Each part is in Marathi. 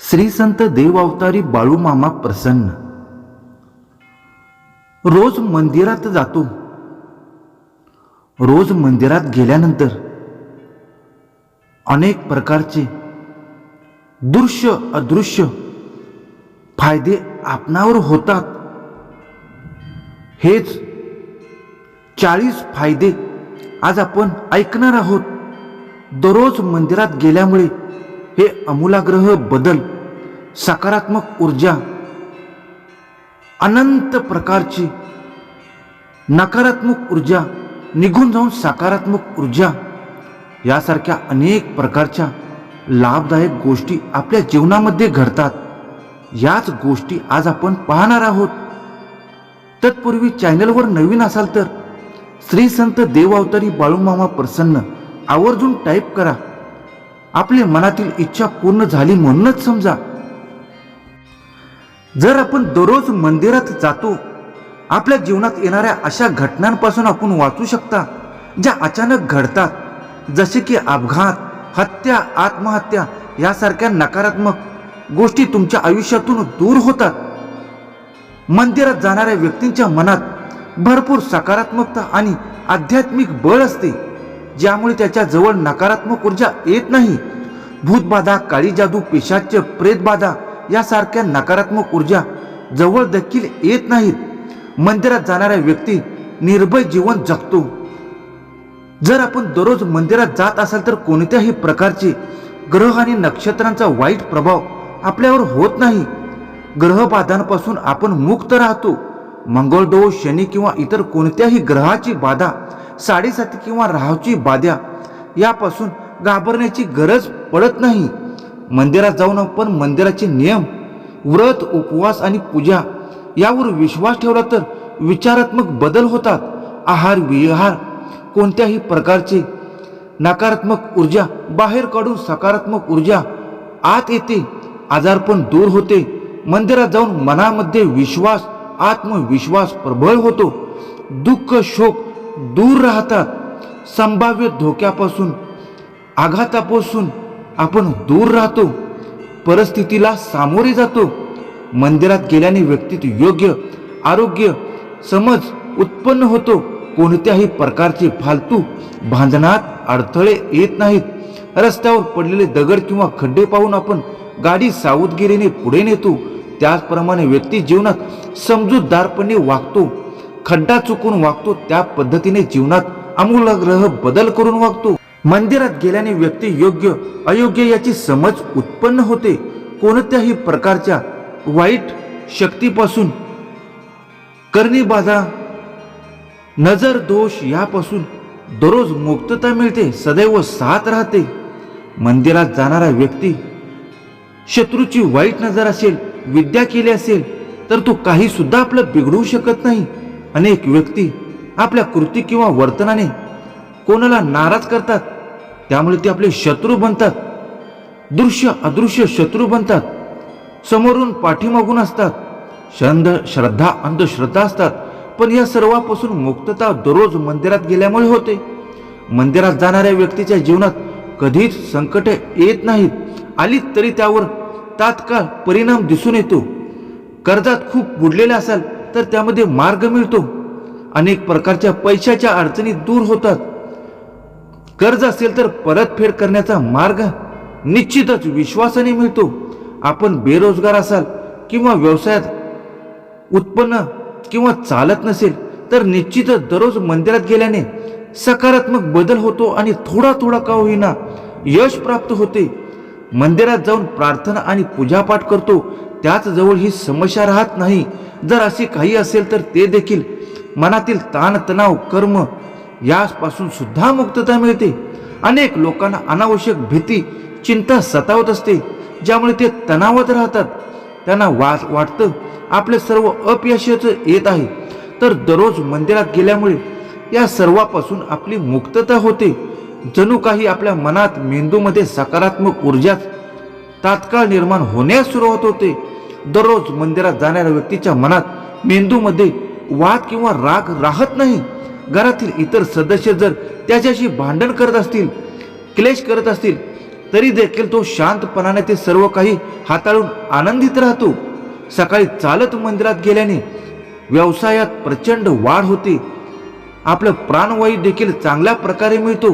श्री संत देवअवतारी बाळू मामा प्रसन्न. रोज मंदिरात जातो. रोज मंदिरात गेल्यानंतर अनेक प्रकारचे दृश्य अदृश्य फायदे आपणावर होतात. हेच चाळीस फायदे आज आपण ऐकणार आहोत. दररोज मंदिरात गेल्यामुळे हे अमूलाग्रह बदल सकारात्मक ऊर्जा अनंत प्रकारची नकारात्मक ऊर्जा निघून जाऊन सकारात्मक ऊर्जा यासारख्या अनेक प्रकारच्या लाभदायक गोष्टी आपल्या जीवनामध्ये घडतात. याच गोष्टी आज आपण पाहणार आहोत. तत्पूर्वी चॅनलवर नवीन असाल तर श्री संत देवावतारी बाळूमामा प्रसन्न आवर्जून टाईप करा. आपल्या मनातील इच्छा पूर्ण झाली म्हणूनच समजा. जर आपण दररोज मंदिरात जातो आपल्या जीवनात येणाऱ्या अशा घटनांपासून आपण वाचू शकता ज्या अचानक घडतात. जसे की अपघात हत्या आत्महत्या यासारख्या नकारात्मक गोष्टी तुमच्या आयुष्यातून दूर होतात. मंदिरात जाणाऱ्या व्यक्तींच्या मनात भरपूर सकारात्मकता आणि आध्यात्मिक बळ असते. ज्यामुळे त्याच्याजवळ नकारात्मक ऊर्जा येत नाही. भूतबाधा काळी जादू पेशाच प्रेतबाधा यासारख्या नकारात्मक ऊर्जा जवळ देखील येत नाहीत. मंदिरात जाणाऱ्या व्यक्ती निर्भय जीवन जगतो. जर आपण दररोज मंदिरात जात असाल तर कोणत्याही प्रकारचे ग्रह आणि नक्षत्रांचा वाईट प्रभाव आपल्यावर होत नाही. ग्रहबाधांपासून आपण मुक्त राहतो. मंगळ दोष शनी किंवा इतर कोणत्याही ग्रहाची बाधा साडेसाती किंवा राहूची बाध्या यापासून घाबरण्याची गरज पडत नाही. मंदिरात जाऊन आपण मंदिराचे नियम व्रत उपवास आणि पूजा यावर विश्वास ठेवला तर विचारात्मक बदल होतात. आहार विहार कोणत्याही प्रकारचे नकारात्मक ऊर्जा बाहेर काढून सकारात्मक ऊर्जा आत येते आजारपण दूर होते. मंदिरात जाऊन मनामध्ये विश्वास आत्मविश्वास प्रबळ होतो. दुःख शोक दूर राहतात. संभाव्य धोक्यापासून आघातापासून आपण दूर राहतो. परिस्थितीला सामोरे जातो. मंदिरात गेल्याने व्यक्तीत योग्य आरोग्य समज उत्पन्न होतो. कोणत्याही प्रकारचे फालतू भांडणात अडथळे येत नाहीत. रस्त्यावर पडलेले दगड किंवा खड्डे पाहून आपण गाडी सावधगिरीने पुढे नेतो. त्याचप्रमाणे व्यक्ती जीवनात समजूतदारपणे वागतो. खड्डा चुकून वागतो त्या पद्धतीने जीवनात आमूलाग्रह बदल करून वागतो. मंदिरात गेल्याने व्यक्ती योग्य अयोग्य याची समज उत्पन्न होते. कोणत्याही प्रकारच्या वाईट शक्तीपासून करणी बाधा नजर दोष यापासून दररोज मुक्तता मिळते सदैव साथ राहते. मंदिरात जाणारा व्यक्ती शत्रूची वाईट नजर असेल विद्या केली असेल तर तो काही सुद्धा आपलं बिघडवू शकत नाही. अनेक व्यक्ती आपल्या कृती किंवा वर्तनाने कोणाला नाराज करतात त्यामुळे ते आपले शत्रू बनतात. दृश्य अदृश्य शत्रू बनतात. समोरून पाठीमागून असतात. छंद श्रद्धा अंधश्रद्धा असतात. पण या सर्वापासून मुक्तता दररोज मंदिरात गेल्यामुळे होते. मंदिरात जाणाऱ्या व्यक्तीच्या जीवनात कधीच संकट येत नाहीत. आली तरी त्यावर तात्काळ परिणाम दिसून येतो. कर्जात खूप बुडलेले असाल तर त्यामध्ये मार्ग मिळतो. अनेक प्रकारच्या पैशाच्या अडचणी दूर होतात. कर्ज असेल तर परतफेड करण्याचा मार्ग निश्चितच विश्वासाने मिळतो. आपण बेरोजगार असाल किंवा व्यवसायात उत्पन्न किंवा चालत नसेल तर निश्चितच दररोज मंदिरात गेल्याने सकारात्मक बदल होतो आणि थोडा थोडा का होईना यश प्राप्त होते. मंदिरात जाऊन प्रार्थना आणि पूजापाठ करतो त्याच जवळ ही समस्या राहत नाही. जर असे काही असेल तर ते देखील मनातील ताणतणाव कर्म यापासून सुद्धा मुक्तता मिळते. अनेक लोकांना अनावश्यक भीती चिंता सतावत असते ज्यामुळे ते तणावात राहतात. त्यांना वा वाटतं आपले सर्व अपयशाचं येत आहे. तर दररोज मंदिरात गेल्यामुळे या सर्वापासून आपली मुक्तता होते. जणू काही आपल्या मनात मेंदूमध्ये सकारात्मक ऊर्जा तात्काळ निर्माण होण्यास सुरुवात होते. दररोज मंदिरात जाणाऱ्या व्यक्तीच्या मनात मेंदूमध्ये वाद किंवा राग राहत नाही. घरातील इतर सदस्य जर त्याच्याशी भांडण करत असतील क्लेश करत असतील तरी देखील तो शांतपणाने ते सर्व काही हाताळून आनंदित राहतो. सकाळी चालत मंदिरात गेल्याने व्यवसायात प्रचंड वाढ होते. आपलं प्राणवायू देखील चांगल्या प्रकारे मिळतो.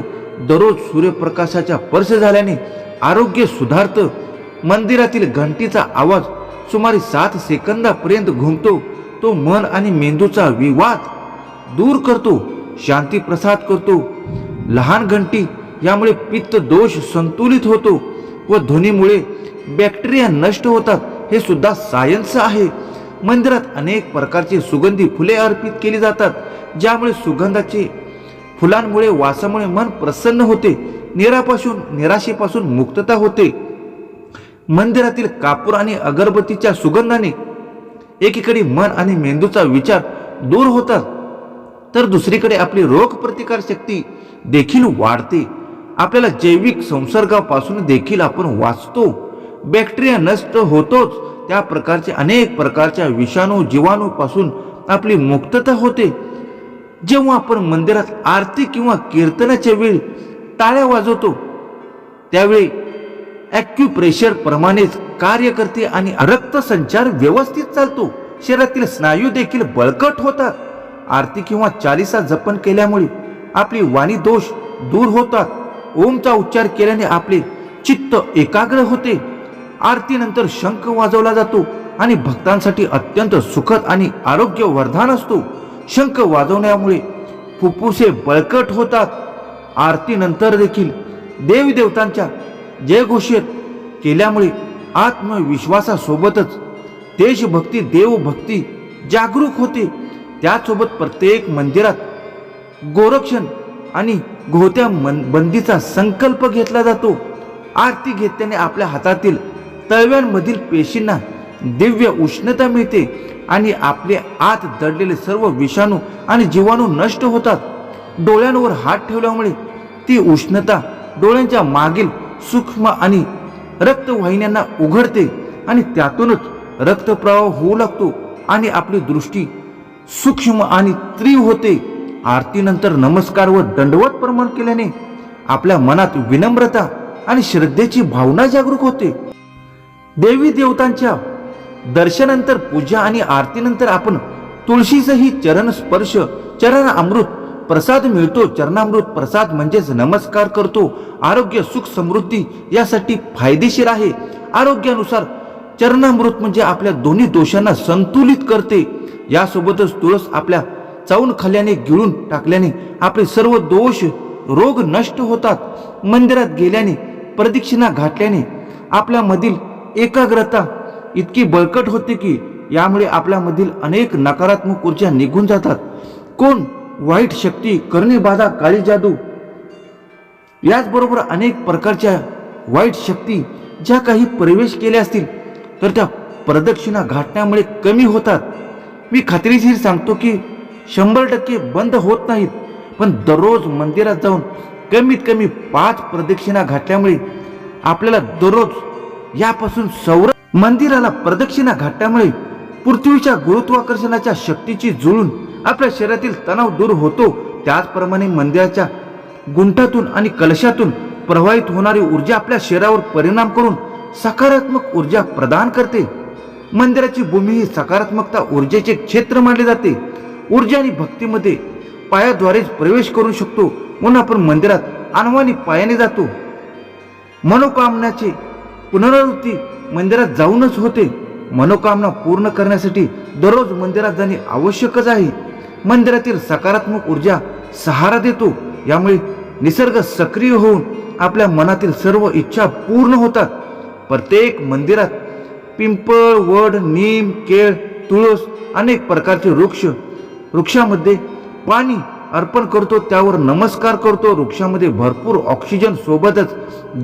दररोज सूर्यप्रकाशाच्या स्पर्श झाल्याने आरोग्य सुधारतं. मंदिरातील घंटीचा आवाज सुमारे सात सेकंदापर्यंत घुमतो तो मन आणि मेंदूचा विवाद दूर करतो शांती प्रसाद करतो. लहान घंटी यामुळे पित्त दोष संतुलित होतो व ध्वनीमुळे बॅक्टेरिया नष्ट होतात हे सुद्धा सायन्स आहे. मंदिरात अनेक प्रकारची सुगंधी फुले अर्पित केली जातात ज्यामुळे सुगंधाचे फुलांमुळे वासामुळे मन प्रसन्न होते निरापासून निराशेपासून मुक्तता होते. मंदिरातील कापूर आणि अगरबत्तीच्या सुगंधाने एकीकडे मन आणि मेंदूचा विचार दूर होतात तर दुसरीकडे आपली रोग प्रतिकार शक्ती देखील वाढते. आपल्याला जैविक संसर्गापासून देखील आपण वाचतो. बॅक्टेरिया नष्ट होतोच त्या प्रकारचे अनेक प्रकारच्या विषाणू जीवाणूपासून आपली मुक्तता होते. जेव्हा आपण मंदिरात आरती किंवा कीर्तनाच्या वेळी टाळ्या वाजवतो त्यावेळी ॲक्युप्रेशर प्रमाणेच कार्य करते आणि रक्तसंचार व्यवस्थित चालतो. शरीरातील स्नायू देखील बळकट होतात. आरती किंवा चालिसा जपन केल्यामुळे आपली वाणी दोष दूर होतात. ओमचा उच्चार केल्याने आपले चित्त एकाग्र होते. आरतीनंतर शंख वाजवला जातो आणि भक्तांसाठी अत्यंत सुखद आणि आरोग्य वर्धान असतो. शंख वाजवण्यामुळे फुफ्फुसे बळकट होतात. आरतीनंतर देखील देवदेवतांच्या जयघोषित केल्यामुळे आत्मविश्वासासोबतच देशभक्ती देवभक्ती जागरूक होते. त्यासोबत प्रत्येक मंदिरात गोरक्षण आणि घोत्या मन बंदीचा संकल्प घेतला जातो. आरती घेतल्याने आपल्या हातातील तळव्यांमधील पेशींना दिव्य उष्णता मिळते आणि आपले आत दडलेले सर्व विषाणू आणि जीवाणू नष्ट होतात. डोळ्यांवर हात ठेवल्यामुळे ती उष्णता डोळ्यांच्या मागील सूक्ष्म आणि रक्तवाहिन्यांना उघडते आणि त्यातूनच रक्तप्रवाह होऊ लागतो आणि आपली दृष्टी सूक्ष्म आणि तीव्र होते. आरतीनंतर नमस्कार व दंडवत प्रमाण केल्याने आपल्या मनात विनम्रता आणि श्रद्धेची भावना जागरूक होते. देवी देवतांच्या दर्शनानंतर पूजा आणि आरतीनंतर आपण तुळशीचंही चरण स्पर्श चरण अमृत प्रसाद मिळतो चरणामृत प्रसाद म्हणजेच नमस्कार करतो. आरोग्य सुख समृद्धी यासाठी फायदेशीर आहे. आरोग्यानुसार चरणामृत म्हणजे आपल्या दोन्ही दोषांना संतुलित करते. यासोबतच तुळस आपल्या चावून खाल्ल्याने गिळून टाकल्याने आपले सर्व दोष रोग नष्ट होतात. मंदिरात गेल्याने प्रदक्षिणा घातल्याने आपल्यामधील एकाग्रता इतकी बळकट होते की यामुळे आपल्यामधील अनेक नकारात्मक ऊर्जा निघून जातात. कोण वाईट शक्ती करणी बाधा काळी जादू. याचबरोबर अनेक प्रकारच्या वाईट शक्ती ज्या काही प्रवेश केल्या असतील तर त्या प्रदक्षिणा घाटण्यामुळे कमी होतात. मी खात्रीशीर सांगतो की शंभर टक्के बंद होत नाहीत पण दररोज मंदिरात जाऊन कमीत कमी पाच प्रदक्षिणा घातल्यामुळे आपल्याला दररोज यापासून सौर मंदिराला प्रदक्षिणा घातल्यामुळे पृथ्वीच्या गुरुत्वाकर्षणाच्या शक्तीची जुळून आपल्या शरीरातील तणाव दूर होतो. त्याचप्रमाणे मंदिराच्या गुंठातून आणि कलशातून प्रवाहित होणारी ऊर्जा आपल्या शरीरावर परिणाम करून सकारात्मक ऊर्जा प्रदान करते. मंदिराची भूमी ही सकारात्मकता ऊर्जेचे क्षेत्र मानले जाते. ऊर्जा आणि भक्तीमध्ये पायाद्वारेच प्रवेश करू शकतो. म्हणून आपण मंदिरात अनवानी पायाने जातो. मनोकामनाची पुनरावृत्ती मंदिरात जाऊनच होते. मनोकामना पूर्ण करण्यासाठी दररोज मंदिरात जाणे आवश्यकच आहे. मंदिरातील सकारात्मक ऊर्जा सहारा देतो. यामुळे निसर्ग सक्रिय होऊन आपल्या मनातील सर्व इच्छा पूर्ण होतात. प्रत्येक मंदिरात पिंपळ वड नीम केळ तुळस अनेक प्रकारचे वृक्ष वृक्षामध्ये पाणी अर्पण करतो त्यावर नमस्कार करतो. वृक्षामध्ये भरपूर ऑक्सिजन सोबतच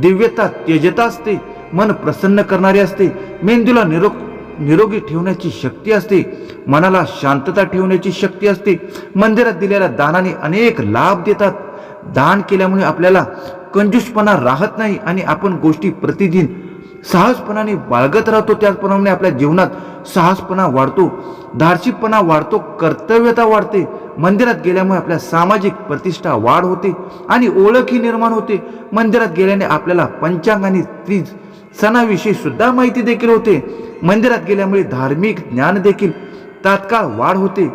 दिव्यता तेजता असते मन प्रसन्न करणारे असते. मेंदूला निरोग निरोगी ठेवण्याची शक्ती असते मनाला शांतता ठेवण्याची शक्ती असते मंदिरात दिलेल्या दानाने अनेक लाभ देतात. दान केल्यामुळे आपल्याला कंजूसपणा राहत नाही आणि आपण गोष्टी प्रतिदिन साहसपणाने बाळगत राहतो. त्याचप्रमाणे आपल्या जीवनात साहसपणा वाढतो धाडशीपणा वाढतो कर्तव्यता वाढते. मंदिरात गेल्यामुळे आपल्या सामाजिक प्रतिष्ठा वाढ होते आणि ओळखही निर्माण होते. मंदिरात गेल्याने आपल्याला पंचांग आणि तीज सणाविषयी सुद्धा माहिती देखील होते. मंदिरात गेल्यामुळे धार्मिक ज्ञान देखील तात्काळ वाढ होते.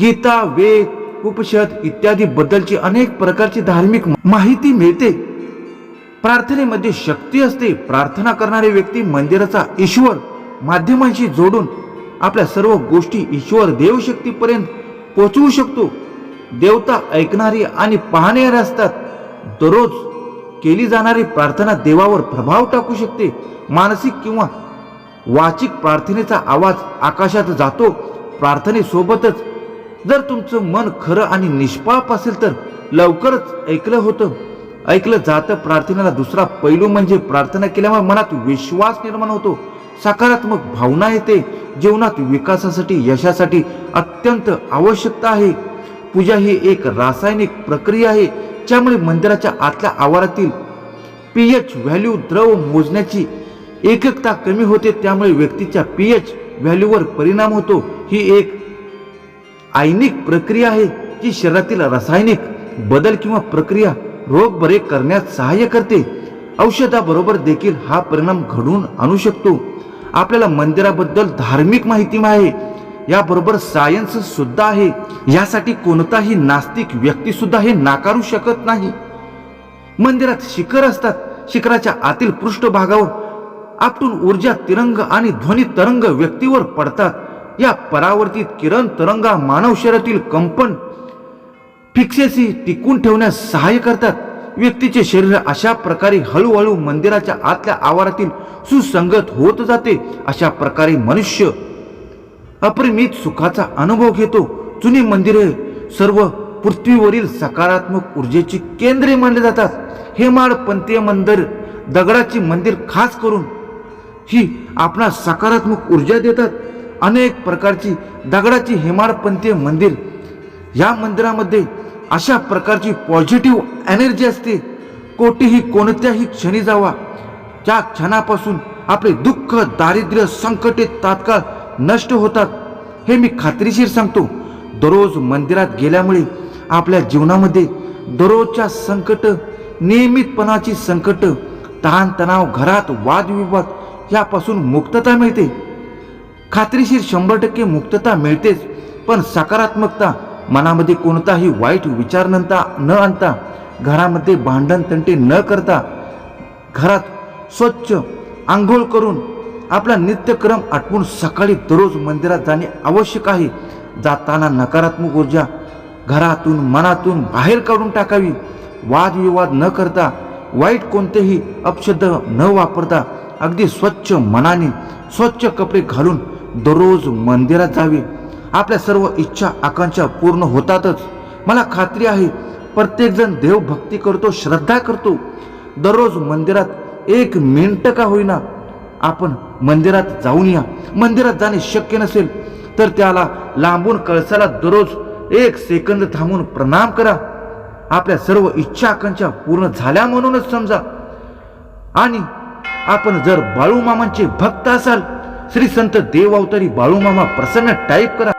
गीता वेद उपनिषद इत्यादी बद्दलची अनेक प्रकारची धार्मिक माहिती मिळते. प्रार्थनेमध्ये शक्ती असते. प्रार्थना करणारी व्यक्ती मंदिराचा ईश्वर माध्यमांशी जोडून आपल्या सर्व गोष्टी ईश्वर देवशक्तीपर्यंत पोचवू शकतो. देवता ऐकणारी आणि पाहणारे असतात. दररोज केली जाणारी प्रार्थना देवावर प्रभाव टाकू शकते. मानसिक किंवा वाचिक प्रार्थनेचा आवाज आकाशात जातो. प्रार्थनेसोबतच जर तुमचं मन खरं आणि निष्पाप असेल तर लवकरच ऐकलं होतं. ऐकलं जातं प्रार्थनेला दुसरा पैलू म्हणजे प्रार्थना केल्यामुळे मनात विश्वास निर्माण होतो. सकारात्मक भावना येते. जीवनात विकासासाठी यशासाठी अत्यंत आवश्यकता आहे. पूजा ही एक रासायनिक प्रक्रिया आहे. ज्यामुळे मंदिराच्या आतल्या आवारातील पीएच व्हॅल्यू द्रव मोजण्याची एककता कमी होते त्यामुळे व्यक्तीच्या पीएच व्हॅल्यूवर परिणाम होतो. ही एक आयनिक प्रक्रिया आहे जी शरीरातील रासायनिक बदल किंवा प्रक्रिया रोग बरे करण्यात सहाय्य करते. औषधाबरोबर देखील हा परिणाम घडवून आणू शकतो. आपल्याला मंदिराबद्दल धार्मिक माहिती आहे. याबरोबर सायन्स सुद्धा आहे. यासाठी कोणताही नास्तिक व्यक्ती सुद्धा हे नाकारू शकत नाही. मंदिरात शिखर असतात. शिखराच्या आतील पृष्ठभागावर आपटून ऊर्जा तिरंग आणि ध्वनी तरंग व्यक्तीवर पडतात. या परावर्तित किरण तरंगा मानव शरीरातील कंपन फिक्सेसी टिकून ठेवण्यास सहाय्य करतात. व्यक्तीचे शरीर अशा प्रकारे हळूहळू मंदिराच्या आतल्या आवारातील सुसंगत होत जाते. अशा प्रकारे मनुष्य अपरिमित सुखाचा अनुभव घेतो. जुनी मंदिरे सर्व पृथ्वीवरील सकारात्मक ऊर्जेची केंद्रे मानले जातात. हेमाड पंथीय मंदिर दगडाची मंदिर खास करून ही आपणा सकारात्मक ऊर्जा देतात. अनेक प्रकारची दगडाची हेमाडपंथीय मंदिर. या मंदिरामध्ये अशा प्रकारची पॉझिटिव्ह एनर्जी असते. कोठेही कोणत्याही क्षणी जावा. त्या क्षणापासून आपले दुःख दारिद्र्य संकटे तात्काळ नष्ट होतात. हे मी खात्रीशीर सांगतो. दररोज मंदिरात गेल्यामुळे आपल्या जीवनामध्ये दररोजच्या संकट नियमितपणाची संकट ताणतणाव घरात वादविवाद यापासून मुक्तता मिळते. खात्रीशीर शंभर टक्के मुक्तता मिळतेच पण सकारात्मकता मनामध्ये कोणताही वाईट विचार नंता न आणता घरामध्ये भांडण तंटे न करता घरात स्वच्छ आंघोळ करून आपला नित्यक्रम आटवून सकाळी दररोज मंदिरात जाणे आवश्यक आहे. जाताना नकारात्मक ऊर्जा घरातून मनातून बाहेर काढून टाकावी. वादविवाद न करता वाईट कोणतेही अपशब्द न वापरता अगदी स्वच्छ मनाने स्वच्छ कपडे घालून दररोज मंदिरात जावे. आपल्या सर्व इच्छा आकांक्षा पूर्ण होतातच. मला खात्री आहे प्रत्येकजण देवभक्ती करतो श्रद्धा करतो. दररोज मंदिरात एक मिनट का होईना आपण मंदिरात जाऊन या मंदिरात जाणे शक्य नसेल तर त्याला लांबून कळसाला दररोज एक सेकंद थांबून प्रणाम करा. आपल्या सर्व इच्छा आकांक्षा पूर्ण झाल्या म्हणूनच समजा. आणि आपण जर बाळूमामांचे भक्त असाल श्री संत देव अवतारी बाळूमामा प्रसन्न टाईप करा.